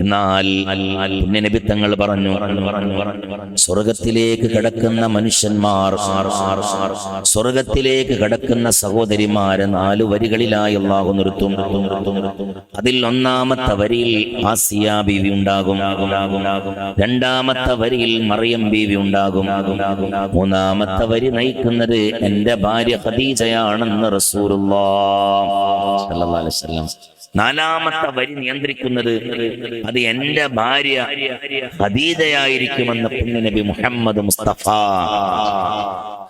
എന്നാൽ നബി തങ്ങൾ പറഞ്ഞു സ്വർഗത്തിലേക്ക് കടക്കുന്ന മനുഷ്യന്മാർ സ്വർഗത്തിലേക്ക് കടക്കുന്ന സഹോദരിമാരെ നാല് വരികളിലായി അള്ളാഹു നിർത്തും. അതിൽ ഒന്നാമത്തെ വരിയിൽ ആസിയ ബീവി ഉണ്ടാകും. രണ്ടാമത്തെ വരിയിൽ മറിയം ബീവി ഉണ്ടാകും. മൂന്നാമത്തെ വരി നയിക്കുന്നത് എന്റെ ഭാര്യ അലൈഹി വസല്ലം. നാലാമത്തെ വരി നിയന്ത്രിക്കുന്നത് അത് എന്റെ ഭാര്യ ഖദീജയായിരിക്കുമെന്ന് പുണ്യനബി മുഹമ്മദ് മുസ്തഫ.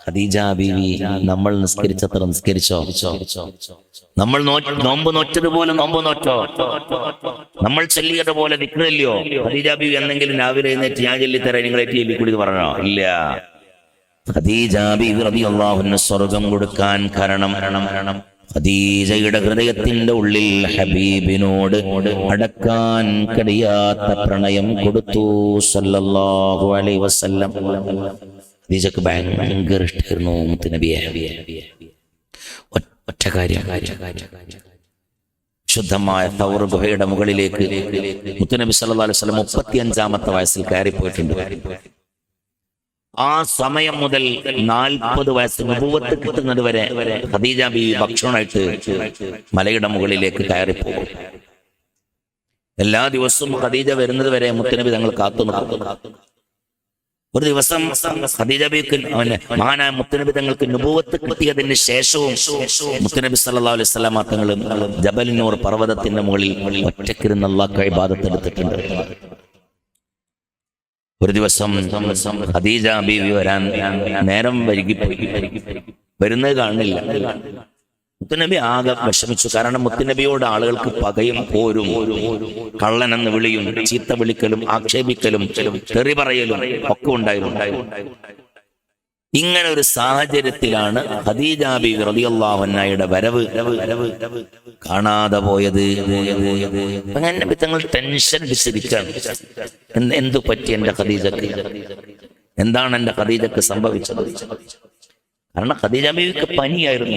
ഖദീജ ബീവി നമ്മൾ നിസ്കരിച്ചത്ര നിസ്കരിച്ചോ? നമ്മൾ നോമ്പ് നോറ്റതുപോലെ നോമ്പ് നോറ്റോ? നമ്മൾ ചൊല്ലിയതുപോലെ നിൽക്കുന്നില്ലയോ ഖദീജ ബീവി എന്തെങ്കിലും രാവിലെ എഴുന്നേറ്റ് ഞാൻ ചെല്ലിത്തരാൻ നിങ്ങളെ ടി വി കൂടി പറഞ്ഞോ? ഇല്ല. ഖദീജ ബീവി സ്വർഗം കൊടുക്കാൻ കാരണം ഖദീജയുടെ ഹൃദയത്തിന്റെ ഉള്ളിൽ ഹബീബിനോട് അടക്കാൻ കഴിയാത്ത പ്രണയം കൊടുത്തു സല്ലല്ലാഹു അലൈഹി വസല്ലം. ഖദീജക്ക് ഭയങ്കര ഇഷ്ടമായിരുന്നു മുത്തുനബിയെ ഒറ്റ കാര്യം. ശുദ്ധമായ തൗർ ഗുഹയുടെ മുകളിലേക്ക് മുത്തുനബി സല്ലല്ലാഹു അലൈഹി വസല്ലം മുപ്പത്തി അഞ്ചാമത്തെ വയസ്സിൽ കയറിപ്പോയിട്ടുണ്ട്. ആ സമയം മുതൽ നാൽപ്പത് വയസ്സ് നുപൂവത്ത് കിട്ടുന്നത് വരെ ഖദീജ ബി ഭക്ഷണമായിട്ട് മലയുടെ മുകളിലേക്ക് കയറിപ്പോകും. എല്ലാ ദിവസവും ഖദീജ വരുന്നത് വരെ മുത്തനബി തങ്ങൾ കാത്തു ഒരു ദിവസം ഖദീജ ബിക്ക് മഹാനായ മുത്തനബി തങ്ങൾക്ക് നുപൂവത്ത് കിട്ടിയതിന് ശേഷവും മുത്തനബി സല്ലാ അലൈഹി വസല്ലം തങ്ങൾ ജബലിനൂർ പർവതത്തിന്റെ മുകളിൽ ഒറ്റക്കിരുന്നുള്ള അള്ളാഹ് ഇബാദത്തെടുത്തിട്ടുണ്ട് ഒരു ദിവസം ഖദീജ ബീവി വരാൻ നേരം വരികി വരുന്നത് കാണില്ല മുത്തുനബി ആകെ വിഷമിച്ചു. കാരണം മുത്തുനബിയോട് ആളുകൾക്ക് പകയും പോരും. കള്ളനെന്ന് വിളിയും ചീത്ത വിളിക്കലും ആക്ഷേപിക്കലും തെറി പറയലും ഒക്കെ ഉണ്ടായിരുന്നു. ഇങ്ങനെ ഒരു സാഹചര്യത്തിലാണ് റളിയല്ലാഹു അൻഹയുടെ വരവ് കാണാതെ പോയത്. അങ്ങനെ തങ്ങൾ ടെൻഷൻ അടിച്ചിരിക്കുകയാണ് എന്ത് പറ്റി എന്റെ ഖദീജക്ക്? എന്താണ് എന്റെ ഖദീജക്ക് സംഭവിച്ചത്? കാരണം ഖദീജ ബീവിക്ക് പനിയായിരുന്നു.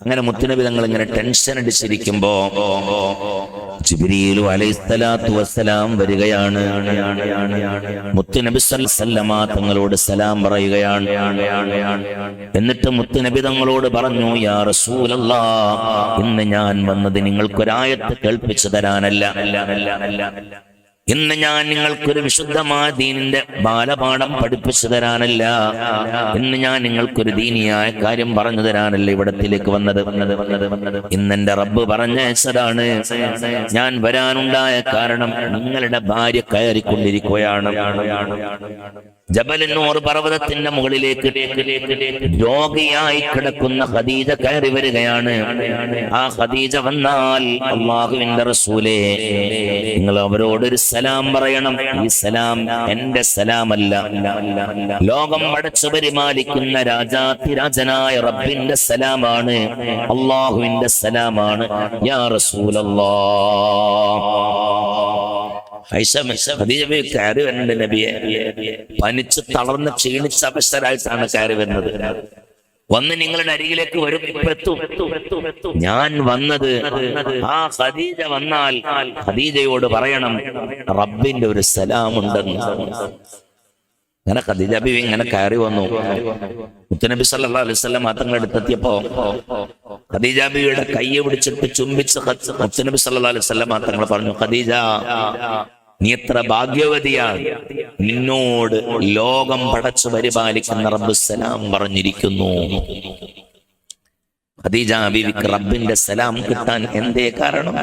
അങ്ങനെ മുത്തുനബി തങ്ങൾ ഇങ്ങനെ ടെൻഷൻ അടിച്ചിരിക്കുമ്പോ ജിബ്രീലു അലൈസ്തലാത്തു വസ്സലാം വരികയാണ്. മുത്തുനബി സല്ലമ തങ്ങളോട് സലാം പറയുകയാണ്. എന്നിട്ട് മുത്തുനബി തങ്ങളോട് പറഞ്ഞു യാ റസൂലല്ലാ ഇന്ന് ഞാൻ വന്നത് നിങ്ങൾക്കൊരായത്ത് കേൾപ്പിച്ചു തരാനല്ല. ഇന്ന് ഞാൻ നിങ്ങൾക്കൊരു വിശുദ്ധമായ ദീനിന്റെ ബാലപാഠം പഠിപ്പിച്ചു തരാനല്ല. ഇന്ന് ഞാൻ നിങ്ങൾക്കൊരു ദീനിയായ കാര്യം പറഞ്ഞു തരാനല്ല ഇവിടത്തിലേക്ക് വന്നത്. വന്നത് വന്നത് വന്നത് റബ്ബ് പറഞ്ഞതാണ് ഞാൻ വരാനുണ്ടായ കാരണം നിങ്ങളുടെ ഭാര്യ കയറിക്കൊണ്ടിരിക്കുകയാണ്. ജബലിനൂർ പർവതത്തിന്റെ മുകളിലേക്ക് രോഗിയായി കിടക്കുന്ന ഖദീജ കയറി വരികയാണ്. ആ ഖദീജ വന്നാൽ അള്ളാഹുവിന്റെ റസൂലേ നിങ്ങൾ അവരോട് ഒരു സലാം പറയണം. ഈ സലാം എന്റെ സലാമല്ല. ലോകം അടച്ചു പരിപാലിക്കുന്ന രാജാതിരാജനായ റബ്ബിന്റെ സലാമാണ് അള്ളാഹുവിന്റെ സലാമാണ്. യാ റസൂലല്ലാ. കയറി വരുന്നുണ്ട് നബിയെ. പനിച്ച് തളർന്ന് ക്ഷീണിച്ച അവസ്ഥരായിട്ടാണ് കയറി വരുന്നത്. വന്ന് നിങ്ങളുടെ അരികിലേക്ക് വരും. ഞാൻ വന്നത് ആ ഖദീജ വന്നാൽ ഖദീജയോട് പറയണം റബ്ബിന്റെ ഒരു സലാമുണ്ടെന്ന്. അങ്ങനെ ഖദീജ ബി ഇങ്ങനെ കയറി വന്നു. മുത്തനബി സല്ലല്ലാഹു അലൈഹി വസല്ലം തങ്ങളുടെ അടുത്തെത്തിയപ്പോ ഖദീജ ബിയുടെ കയ്യെ പിടിച്ചിട്ട് ചുംബിച്ച് മുത്തനബി അലൈഹി വസല്ലം തങ്ങൾ പറഞ്ഞു ഖദീജ നീ എത്ര ഭാഗ്യവതിയാണ്? നിന്നോട് ലോകം പടച്ചു പരിപാലിക്കുന്ന റബ്ബ് സലാം പറഞ്ഞിരിക്കുന്നു. ഖദീജ റബ്ബിന്റെ സലാം കിട്ടാൻ എന്തേ കാരണം?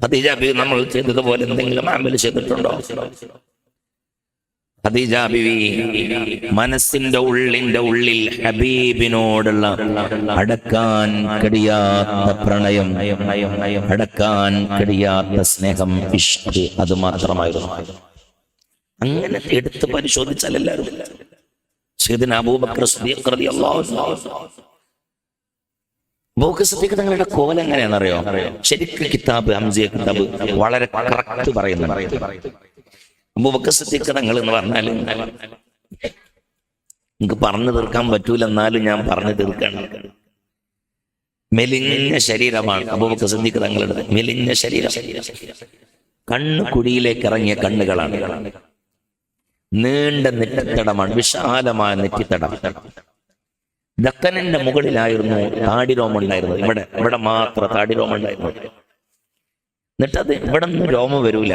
ഖദീജ നമ്മൾ ചെയ്തതുപോലെ എന്തെങ്കിലും അമൽ ചെയ്തിട്ടുണ്ടോ? ഖദീജ ബിവി മനസ്സിന്റെ ഉള്ളിന്റെ ഉള്ളിൽ ഹബീബിനോടുള്ള അടക്കാൻ കഴിയാത്ത പ്രണയം അടക്കാൻ കഴിയാത്ത സ്നേഹം ഇഷ്ടി അത് മാത്രമായിരുന്നു. അങ്ങനെ എടുത്ത് പരിശോധിച്ചാൽ എല്ലാവരും സയ്യിദുന അബൂബക്കർ സിദ്ദീഖ് തങ്ങളുടെ കോലം എങ്ങനെയാണെന്നറിയോ? ശരിക്കും കിതാബ് ഹംസിയ കിതാബ് വളരെ കറക്റ്റ് പറയുന്നുണ്ട് തങ്ങൾ എന്ന് പറഞ്ഞാൽ എനിക്ക് പറഞ്ഞു തീർക്കാൻ പറ്റൂല എന്നാലും ഞാൻ പറഞ്ഞു തീർക്കണം. മെലിഞ്ഞ ശരീരമാണ് അബൂബക്കർ സിദ്ദീഖ് തങ്ങളുടെ മെലിഞ്ഞ ശരീരം. കണ്ണ് കുടിയിലേക്ക് ഇറങ്ങിയ കണ്ണുകളാണ്. നീണ്ട നെറ്റിത്തടമാണ് വിശാലമായ നെറ്റിത്തടം. ദക്കനന്റെ മുകളിലായിരുന്നു താടിരോമുണ്ടായിരുന്നത് ഇവിടെ ഇവിടെ മാത്രം താടിരോമം ഉണ്ടായിരുന്നു എന്നിട്ട് അത് ഇവിടെ നിന്ന് രോമം വരൂല.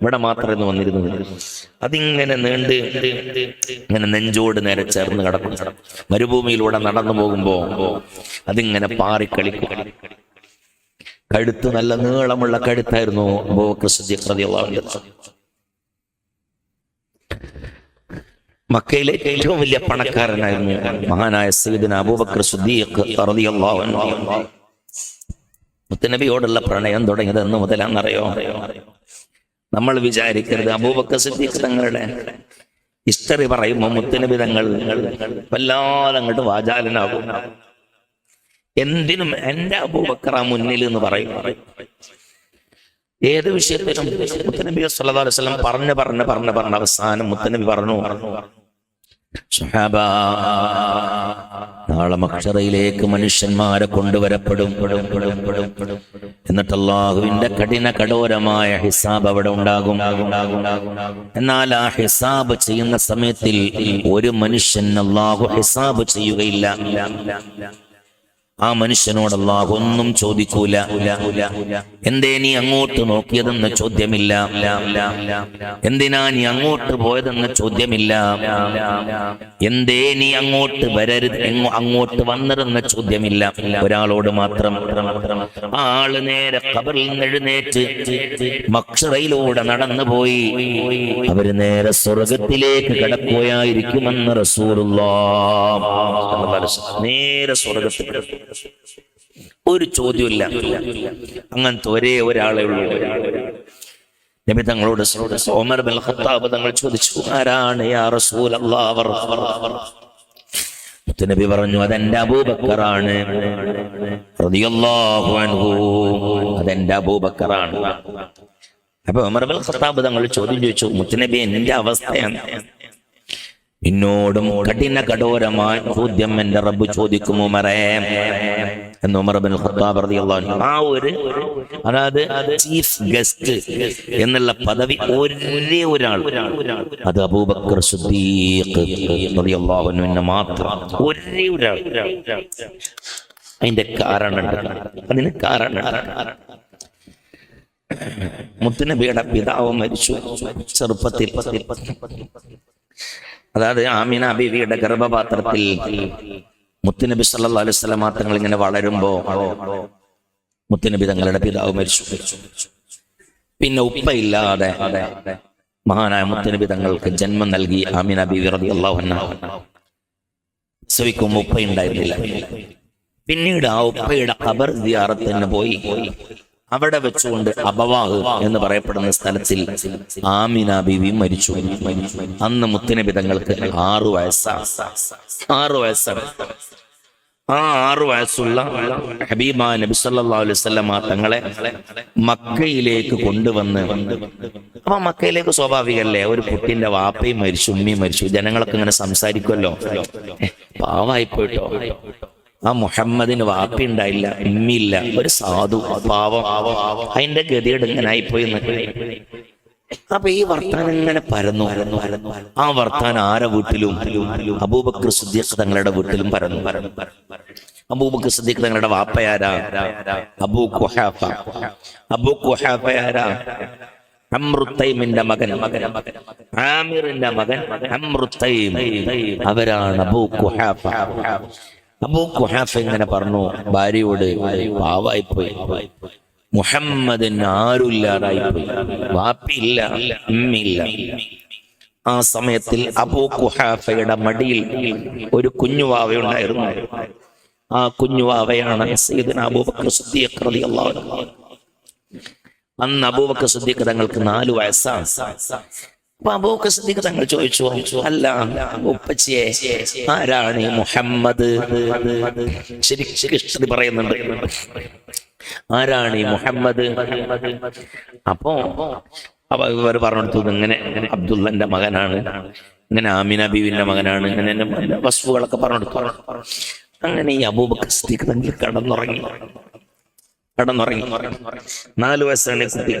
ഇവിടെ മാത്രമായിരുന്നു വന്നിരുന്നത് അതിങ്ങനെ നീണ്ട് ഇങ്ങനെ നെഞ്ചോട് നേരെ ചേർന്ന് കിടക്കും. മരുഭൂമിയിലൂടെ നടന്നു പോകുമ്പോ അതിങ്ങനെ പാറിക്കളിക്കും കഴുത്ത് നല്ല നീളമുള്ള കഴുത്തായിരുന്നു. മക്കയിലെ ഏറ്റവും വലിയ പണക്കാരനായിരുന്നു മഹാനായ സയ്യിദുന അബൂബക്കർ സിദ്ദീഖ് മുത്തനബിയോടുള്ള പ്രണയം തുടങ്ങിയത് എന്ന് മുതലാണെന്നറിയോ നമ്മൾ വിചാരിക്കരുത്. അബൂബക്കർ സിദ്ദീഖ് തങ്ങളുടെ ഹിസ്റ്ററി പറയുമ്പോൾ മുത്തനബി തങ്ങൾ വല്ലാതെ അങ്ങോട്ട് വാചാലനാകും. എന്തിനും എന്റെ അബൂബക്കറ മുന്നിൽ എന്ന് പറയും. ഏത് വിഷയത്തിലും മുത്തനബി സല്ലല്ലാഹു അലൈഹി വസല്ലം പറഞ്ഞു പറഞ്ഞു പറഞ്ഞു പറഞ്ഞു അവസാനം മുത്തനബി പറഞ്ഞു. സുഹാബ നാളെ മക്ഷറയിലേക്ക് മനുഷ്യന്മാരെ കൊണ്ടുവരപ്പെടും പെടും, പെടും, പെടും, പെടും. എന്നിട്ട് അള്ളാഹുവിന്റെ കഠിന കഠോരമായ ഹിസാബ് അവിടെ ഉണ്ടാകും എന്നാൽ ആ ഹിസാബ് ചെയ്യുന്ന സമയത്തിൽ ഒരു മനുഷ്യൻ അള്ളാഹു ഹിസാബ് ചെയ്യുകയില്ല ആ മനുഷ്യനോട് അള്ളാഹു ഒന്നും ചോദിക്കൂല. എന്തേ നീ അങ്ങോട്ട് നോക്കിയതെന്ന് ചോദ്യമില്ല. എന്തിനാ നീ അങ്ങോട്ട് പോയതെന്ന് ചോദ്യമില്ല. എന്തേ നീ അങ്ങോട്ട് വരരുത് അങ്ങോട്ട് വന്നതെന്ന് ചോദ്യമില്ല. ഒരാളോട് മാത്രം. ആൾ നേരെ കബറിൽ എഴുന്നേറ്റ് മക്ഷറയിലൂടെ നടന്നു പോയി. അവർ നേരെ സ്വർഗത്തിലേക്ക് കടക്കുകയായിരിക്കുമെന്ന് റസൂറുള്ള നേരെ സ്വർഗത്തിൽ ഒരു ചോദ്യമില്ല അങ്ങനത്തെ ഒരേ ഒരാളെ ഉള്ളൂ. നബി തങ്ങളോട് ഓമർ ബിൻ ഖത്താബ് തങ്ങൾ ചോദിച്ചു ആരാണ് യാ റസൂൽ നബി പറഞ്ഞു അതെന്റെ അബൂബക്കറാണ്. അതെന്റെ അബൂബക്കറാണ്. അപ്പൊ ഉമർ ബിൻ ഖത്താബ് തങ്ങൾ ചോദ്യം ചോദിച്ചു മുത്തുനബി എന്റെ അവസ്ഥയാണ് എന്നോടും കഠിന കഠോരമായ ചോദ്യം എന്റെ റബ്ബ് ചോദിക്കുമോ മറേ എന്ന് ഉമർ ബിൻ ഖത്താബ് റളിയല്ലാഹു അൻഹു ആ ഒരു അതായത് ചീഫ് ഗസ്റ്റ് എന്നുള്ള പദവി ഒരേ ഒരാൾ അത് അബൂബക്കർ സിദ്ദീഖ് റളിയല്ലാഹു അൻഹുവിന് മാത്രം ഒരേ ഒരാൾ. അതിന്റെ കാരണം അതിന് കാരണം മുത്തുനബിയുടെ പിതാവ് മരിച്ചു ചെറുപ്പത്തിൽ അതായത് ആമിന ബീവിയുടെ ഗർഭപാത്രത്തിൽ മുത്തുനബി സല്ലല്ലാഹു അലൈഹി തങ്ങൾ ഇങ്ങനെ വളരുമ്പോ മുത്തുനബി തങ്ങളുടെ പിതാവ് മരിച്ചു. പിന്നെ ഉപ്പയില്ലാതെ മഹാനായ മുത്തുനബി തങ്ങൾക്ക് ജന്മം നൽകി ആമിന ബീവി അൻഹ. പ്രസവിക്കുമ്പോൾ ഉപ്പയുണ്ടായിരുന്നില്ല. പിന്നീട് ആ ഉപ്പയുടെ ഖബർ ദിയാറത്തിന് പോയി. അവിടെ വെച്ചുകൊണ്ട് അബവാഹ് എന്ന് പറയപ്പെടുന്ന സ്ഥലത്തിൽ ആമിന ബീവി മരിച്ചു. അന്ന് മുത്തനബി തങ്ങൾക്ക് ആറു വയസ്സാണ്. ആറു വയസ്സാണ്. ആ ആറു വയസ്സുള്ള ഹബീബ നബി സല്ലല്ലാഹു അലൈഹി വസല്ലം തങ്ങളെ മക്കയിലേക്ക് കൊണ്ടുവന്ന് അപ്പൊ മക്കയിലേക്ക് സ്വാഭാവികല്ലേ ഒരു കുട്ടിന്റെ വാപ്പയും മരിച്ചു ഉമ്മയും മരിച്ചു ജനങ്ങളൊക്കെ ഇങ്ങനെ സംസാരിക്കുമല്ലോ. പാവായി പോയിട്ടോ ആ മുഹമ്മദിന് വാപ്പിണ്ടായില്ല ഉമ്മിയില്ല ഒരു സാധു പാവം. അതിന്റെ ഗതി ഇങ്ങനെ പോയി അപ്പൊ ഈ വർത്താനം ഇങ്ങനെ പരന്നു. പരന്നു പരന്നു ആ വർത്താനം ആരെ വീട്ടിലും? അബൂബക്കർ സുദ്ദീഖ് തങ്ങളുടെ വീട്ടിലും പരന്നു. പരന്നു അബൂബക്കർ സുദ്ദീഖ് തങ്ങളുടെ വാപ്പയാരാ അബൂ കുഹാഫ അബൂ കുഹാഫയാരാ മകൻ. മകൻ. അമ്രുത്തൈം. അവരാണ് അബൂ കുഹാഫ അബൂ കുഹാഫ ഇങ്ങനെ പറഞ്ഞു ഭാര്യയോട് പാവായിപ്പോയി. മുഹമ്മദിന് ആരുമില്ലാതായിപ്പോയി. വാപ്പിയില്ല അമ്മയില്ല ആ സമയത്തിൽ അബൂ കുഹാഫയുടെ മടിയിൽ ഒരു കുഞ്ഞുവാവയുണ്ടായിരുന്നു ആ കുഞ്ഞുവാവയാണ് അബൂബക്കർ സിദ്ദീഖ് റളിയല്ലാഹു അന്ന് അബൂബക്കർ സിദ്ദീഖ് തങ്ങൾക്ക് നാല് വയസ്സാണ്. അപ്പൊ അബൂബക്കർ സിദ്ദീഖ് തങ്ങൾ ചോദിച്ചു. അല്ല ഉപ്പച്ചിയെ ആരാണ് ഈ മുഹമ്മദ്? ശരിക്കും ശരി പറയുന്നുണ്ട്. ആരാണ് മുഹമ്മദ്? അപ്പോ അവ ഇവർ പറഞ്ഞെടുത്തു ഇങ്ങനെ അബ്ദുള്ളന്റെ മകനാണ് ഇങ്ങനെ ആമിന ബീവിന്റെ മകനാണ് ഇങ്ങനെ വസ്തുക്കളൊക്കെ പറഞ്ഞെടുത്തു അങ്ങനെ ഈ അബൂബക്കർ സിദ്ദീഖ് തങ്ങൾ കടന്നുറങ്ങി. കടന്നുറങ്ങി. നാലു വയസ്സാണ് കുട്ടി.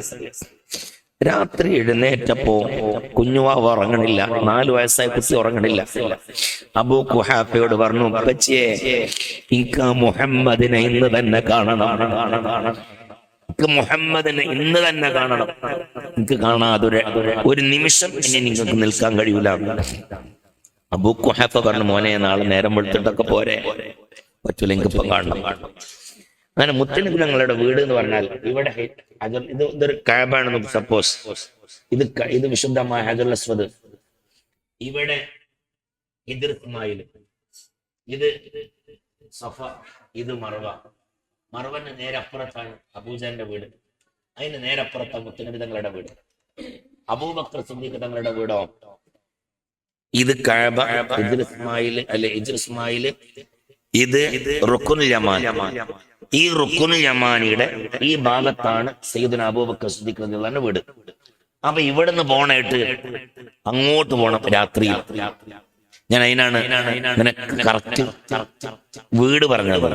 രാത്രി എഴുന്നേറ്റപ്പോ കുഞ്ഞുവാവ് ഉറങ്ങണില്ല. നാലു വയസ്സായ കുട്ടി ഉറങ്ങണില്ല. അബൂ കുഹാഫയോട് പറഞ്ഞു ഉപ്പച്ചിയെ ഇക്ക മുഹമ്മദിനെ ഇന്ന് തന്നെ കാണണം. എനിക്ക് മുഹമ്മദിനെ ഇന്ന് തന്നെ കാണണം. എനിക്ക് കാണാതൊരു ഒരു നിമിഷം ഇനി നിങ്ങൾക്ക് നിൽക്കാൻ കഴിയൂല. അബൂ കുഹാഫ പറഞ്ഞു മോനെ നാളെ നേരം വെളുത്തിട്ടൊക്കെ പോരെ. പറ്റൂല എനിക്ക് ഇപ്പം കാണണം. അങ്ങനെ മുത്തനബി ഞങ്ങളുടെ വീട് എന്ന് പറഞ്ഞാൽ ഇവിടെ ഹജർ- ഇത് ഇതൊരു കാബാണ് നമുക്ക് സപ്പോസ് ഇത് ഇത് വിശുദ്ധമായ ഹജർ അസ്വദ്. ഇവിടെ ഇതിർമായി ഇത് സഫ ഇത് മറവ. മറവന്റെ നേരെ അപ്പുറത്താണ് അബൂജാന്റെ വീട്. അതിന് നേരെ അപ്പുറത്താണ് മുത്തനബി തങ്ങളുടെ വീട്. അബൂബക്കർ സിദ്ദീഖ് തങ്ങളുടെ വീടോ? ഇത് കഅബ ഇസ്മായിൽ അല്ലെ ഇദ്രിസ്മായിൽ ഇത് റുക്കുനുൽ യമാൻ. ഈ റുക്കുനു യമാനിയുടെ ഈ ഭാഗത്താണ് സയ്യിദുന അബൂബക്കർ സിദ്ദീഖ് വീട്. അപ്പൊ ഇവിടുന്ന് പോണായിട്ട് അങ്ങോട്ട് പോണം രാത്രി. ഞാൻ അതിനാണ് വീട് പറഞ്ഞത്.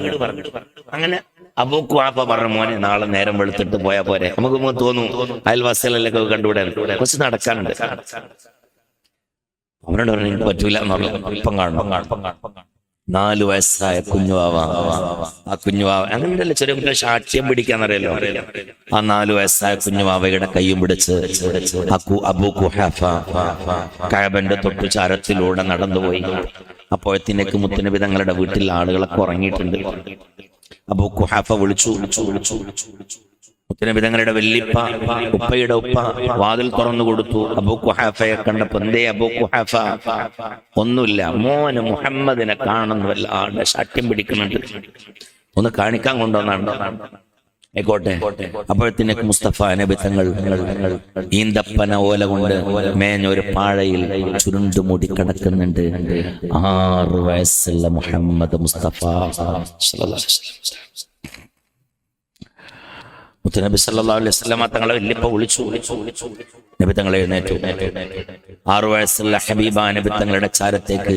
അങ്ങനെ അബൂക്ക് വാപ്പ പറഞ്ഞ മോനെ നാളെ നേരം വെളുത്തിട്ട് പോയാ പോരെ. നമുക്ക് തോന്നും അയൽവാസികളെല്ലാം കണ്ടുവിടാൻ. കുറച്ച് നടക്കാനുണ്ട്. അവനോട് പറഞ്ഞു എനിക്ക് പറ്റൂല എന്ന് പറഞ്ഞു. ഇപ്പം കാണണം. നാലു വയസ്സായ കുഞ്ഞുവാവ. ആ കുഞ്ഞുവാവ അങ്ങനെയല്ലേ ചെറിയ കുട്ടികളെ സാക്ഷ്യം പിടിക്കാന്നറിയല്ലോ ആ നാലു വയസ്സായ കുഞ്ഞുവാവയുടെ കൈയും പിടിച്ച് കഴബന്റെ തൊട്ടു ചാരത്തിലൂടെ നടന്നുപോയി. അപ്പോഴത്തേക്ക് മുത്തനബി തങ്ങളുടെ വീട്ടിൽ ആളുകളൊക്കെ ഉറങ്ങിയിട്ടുണ്ട്. അബൂ കുഹാഫ വിളിച്ചു വിളിച്ചു വിളിച്ചു വിളിച്ചു മുത്തനബി തങ്ങളുടെ വല്യപ്പ ഉപ്പയുടെ ഉപ്പ വാതിൽ തുറന്നു കൊടുത്തു. അബൂ കുഹാഫയെ കണ്ടപ്പോ എന്തേ അബൂ കുഹാഫ ഒന്നുമില്ല മോന് മുഹമ്മദിനെ കാണുന്നു വല്ലാണ്ട് ശാഠ്യം പിടിക്കുന്നുണ്ട്. ഒന്ന് കാണിക്കാൻ കൊണ്ടുവന്നാണ്. ആയിക്കോട്ടെ. അപ്പോഴത്തേനെ മുസ്തഫ നബി തങ്ങൾ ഈന്തപ്പന ഓല കൊണ്ട് മേഞ്ഞൊരു പാഴയിൽ ചുരുണ്ടു മൂടി കിടക്കുന്നുണ്ട്. ആറ് വയസ്സുള്ള മുഹമ്മദ് മുസ്തഫ. മുത്തുനബി സല്ലല്ലാഹു അലൈഹി വസല്ലമ തങ്ങളെ വല്യപ്പ വിളിച്ചു വിളിച്ചു. നബി തങ്ങളെ എഴുന്നേറ്റു. ആറു വയസ്സുള്ള ഹബീബ നബി തങ്ങളുടെ ചാരത്തേക്ക്